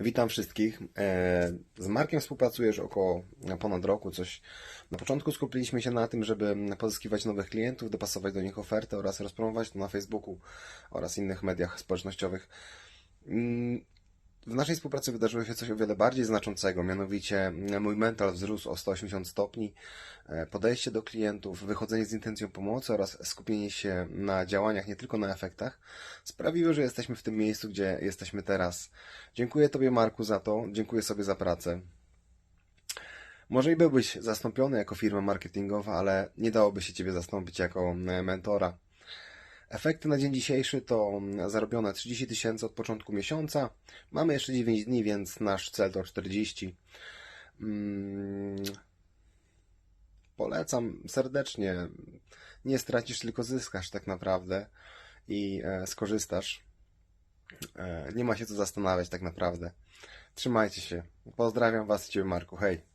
Witam wszystkich. E, Z Markiem współpracuję już około ponad roku. Coś na początku skupiliśmy się na tym, żeby pozyskiwać nowych klientów, dopasować do nich ofertę oraz rozpromować to na Facebooku oraz innych mediach społecznościowych. Mm, W naszej współpracy wydarzyło się coś o wiele bardziej znaczącego, mianowicie mój mental wzrósł o 180 stopni, e, podejście do klientów, wychodzenie z intencją pomocy oraz skupienie się na działaniach, nie tylko na efektach, sprawiły, że jesteśmy w tym miejscu, gdzie jesteśmy teraz. Dziękuję Tobie, Marku, za to, dziękuję sobie za pracę. Może i byłbyś zastąpiony jako firma marketingowa, ale nie dałoby się Ciebie zastąpić jako e, mentora. Efekty na dzień dzisiejszy to mm, zarobione 30 tysięcy od początku miesiąca. Mamy jeszcze 9 dni, więc nasz cel to 40. Mm, Polecam serdecznie. Nie stracisz, tylko zyskasz tak naprawdę i e, skorzystasz. E, nie ma się co zastanawiać tak naprawdę. Trzymajcie się. Pozdrawiam Was, Ciebie Marku. Hej.